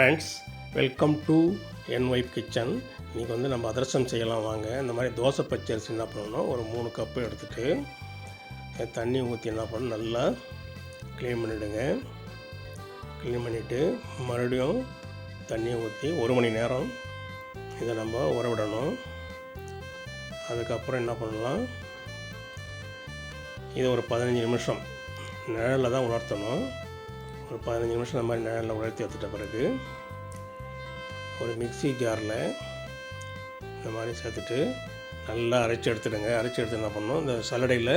Friends welcome to என் wife kitchen இன்றைக்கி வந்து நம்ம அதிரசம் செய்யலாம் வாங்க. இந்த மாதிரி தோசை பச்சரிசி என்ன பண்ணணும் ஒரு மூணு கப்பு எடுத்துகிட்டு தண்ணி ஊற்றி என்ன பண்ணணும் நல்லா க்ளீன் பண்ணிவிடுங்க க்ளீன் பண்ணிவிட்டு மறுபடியும் தண்ணியை ஊற்றி ஒரு மணி நேரம் இதை நம்ம உறவிடணும் அதுக்கப்புறம் என்ன பண்ணலாம் இது ஒரு பதினஞ்சு நிமிஷம் நிழலில் தான் உணர்த்தணும் ஒரு பதினஞ்சு நிமிஷம் இந்த மாதிரி நிழலில் உலர்த்தி எடுத்துட்ட பிறகு ஒரு மிக்ஸி ஜாரில் இந்த மாதிரி சேர்த்துட்டு நல்லா அரைச்சி எடுத்துடுங்க. அரைச்சி எடுத்து என்ன பண்ணோம் இந்த சல்லடையில்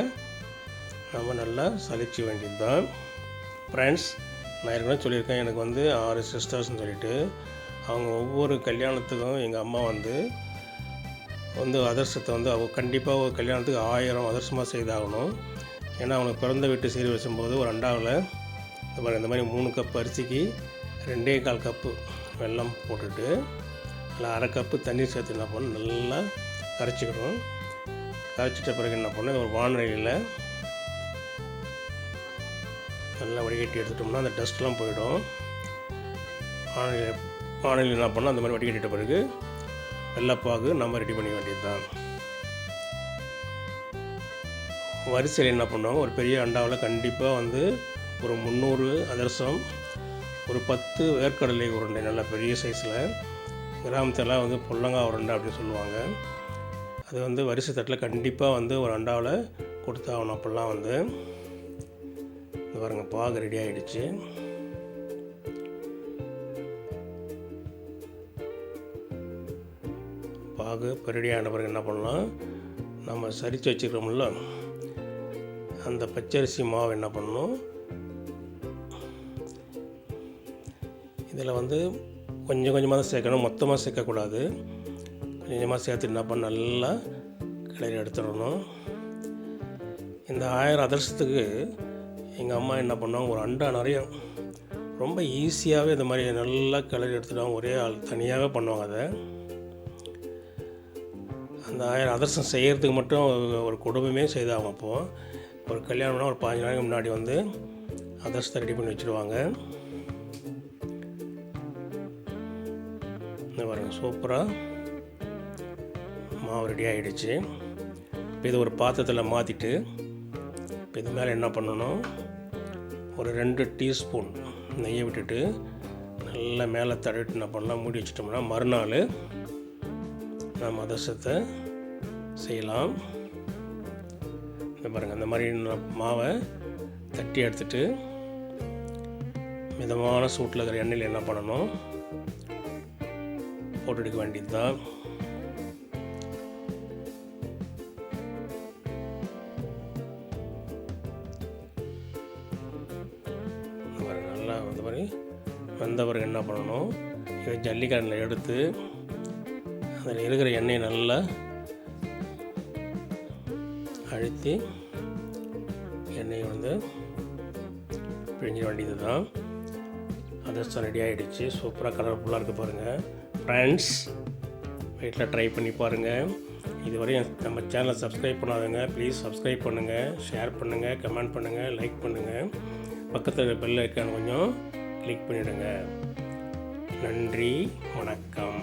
நம்ம நல்லா சலிச்சு வேண்டியது தான் ஃப்ரெண்ட்ஸ் நான் ஏற்கனவே சொல்லியிருக்கேன். எனக்கு வந்து ஆறு சிஸ்டர்ஸ்னு சொல்லிட்டு அவங்க ஒவ்வொரு கல்யாணத்துக்கும் எங்கள் அம்மா வந்து வந்து அதர்சத்தை வந்து அவங்க கண்டிப்பாக ஒரு கல்யாணத்துக்கு ஆயிரம் அதர்சமாக செய்தாகணும். ஏன்னா அவனுக்கு பிறந்த வீட்டு சீர் வச்சும்போது ஒரு அண்டாவில் இந்த மாதிரி இந்த மாதிரி மூணு கப் அரிசிக்கு ரெண்டே கால் கப்பு வெல்லம் போட்டுட்டு நல்லா அரை கப்பு தண்ணீர் சேர்த்து என்ன பண்ணணும்? நல்லா கரைச்சிக்கணும். கரைச்சிட்ட பிறகு என்ன பண்ணணும்? ஒரு வானொலியில் நல்லா வடிகட்டி எடுத்துட்டோம்னா அந்த டஸ்ட்லாம் போயிடும். வானொலியில் வானொலியில் என்ன பண்ணால் அந்த மாதிரி வடிகட்டிட்ட பிறகு வெள்ளப்பாகு நம்ம ரெடி பண்ணிக்க வேண்டியது தான் வரிசையில் என்ன பண்ணுவாங்க? ஒரு பெரிய அண்டாவில் கண்டிப்பாக வந்து ஒரு முந்நூறு அதிரசம் ஒரு பத்து வேர்க்கடலை உருண்டை நல்ல பெரிய சைஸில் கிராமத்தெல்லாம் வந்து புல்லங்காய் உருண்டை அப்படின்னு சொல்லுவாங்க. அது வந்து வரிசை தட்டில் கண்டிப்பாக வந்து ஒரு அண்டாவில் கொடுத்தாகணும். அப்போல்லாம் வந்து இது பாருங்கள் பாகு ரெடி ஆகிடுச்சு பாகு இப்போ ரெடியான பிறகு என்ன பண்ணலாம்? நம்ம சரித்து வச்சுக்கிறோம்ல அந்த பச்சரிசி மாவு என்ன பண்ணணும்? இதில் வந்து கொஞ்சம் கொஞ்சமாக தான் சேர்க்கணும். மொத்தமாக சேர்க்கக்கூடாது. கொஞ்சமாக சேர்த்து என்ன பண்ண நல்லா கிளறி எடுத்துடணும். இந்த ஆயிரம் அதிர்ஷ்டத்துக்கு எங்கள் அம்மா என்ன பண்ணுவாங்க? ஒரு அண்டா நிறைய ரொம்ப ஈஸியாகவே இந்த மாதிரி நல்லா கிளறி எடுத்துடுவாங்க. ஒரே ஆள் தனியாகவே பண்ணுவாங்க அதை. அந்த ஆயிரம் அதிர்ஷ்டம் செய்கிறதுக்கு மட்டும் ஒரு குடும்பமே செய்தாங்க அப்போது ஒரு கல்யாணம்னா ஒரு பாஞ்சு நாளைக்கு முன்னாடி வந்து அதிர்ஷ்டத்தை ரெடி பண்ணி வச்சுருவாங்க. இந்த பாருங்கள் சூப்பராக மாவு ரெடி ஆகிடுச்சு இப்போ இது ஒரு பாத்திரத்தில் மாற்றிட்டு இப்போ இது மேலே என்ன பண்ணணும்? ஒரு ரெண்டு டீஸ்பூன் நெய்யை விட்டுட்டு நல்லா மேலே தடவிட்டு என்ன பண்ணலாம்? மூடி வச்சிட்டோம்னா மறுநாள் நம்ம அதிர்ஷ்டத்தை செய்யலாம். இந்த பாருங்கள் இந்த மாதிரி மாவை தட்டி எடுத்துட்டு மிதமான சூட்டில் இருக்கிற எண்ணெயில் என்ன பண்ணணும்? போட்டு எடுக்க வேண்டியது தான் நல்லா இந்த மாதிரி வந்த பிறகு என்ன பண்ணணும்? இதை ஜல்லிக்கரண்டில் எடுத்து அதில் இருக்கிற எண்ணெயை நல்லா அழுத்தி எண்ணெயை வந்து பிழிஞ்சிட வேண்டியது தான் அதிர்ஷ்டம் ரெடி ஆகிடுச்சு சூப்பராக கலர்ஃபுல்லாக இருக்குது பாருங்கள் ஃப்ரெண்ட்ஸ் வீட்டில் ட்ரை பண்ணி பாருங்கள் இதுவரையும் நம்ம சேனலை சப்ஸ்கிரைப் பண்ணாதவங்க ப்ளீஸ் சப்ஸ்கிரைப் பண்ணுங்கள் ஷேர் பண்ணுங்கள் கமெண்ட் பண்ணுங்கள் லைக் பண்ணுங்கள் பக்கத்தில் பெல் ஐக்கான் கொஞ்சம் கிளிக் பண்ணிவிடுங்க நன்றி வணக்கம்.